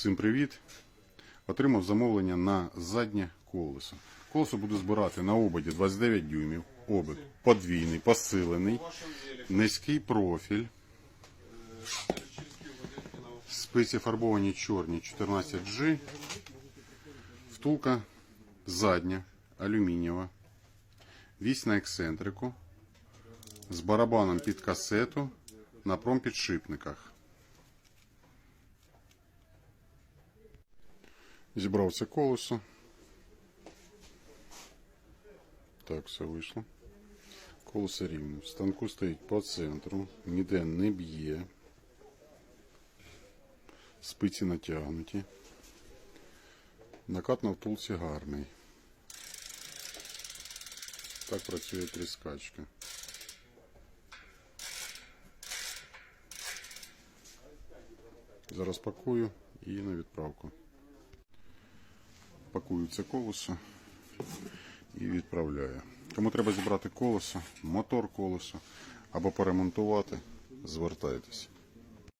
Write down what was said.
Всім привіт! Отримав замовлення на заднє колесо. Колесо буду збирати на ободі 29 дюймів. Обід подвійний, посилений, низький профіль. Спиці фарбовані чорні 14G. Втулка задня, алюмінієва. Вісь на ексцентрику. З барабаном під касету на промпідшипниках. Зібрав це колесо. Так, все вийшло. Колесо рівне. В станку стоїть по центру, ніде не б'є. Спиці натягнуті. Накат на втулці гарний. Так працює тріскачка. Зараз пакую і на відправку. Пакую це колесо і відправляю. Кому треба зібрати колесо, мотор колесо або поремонтувати, звертайтеся.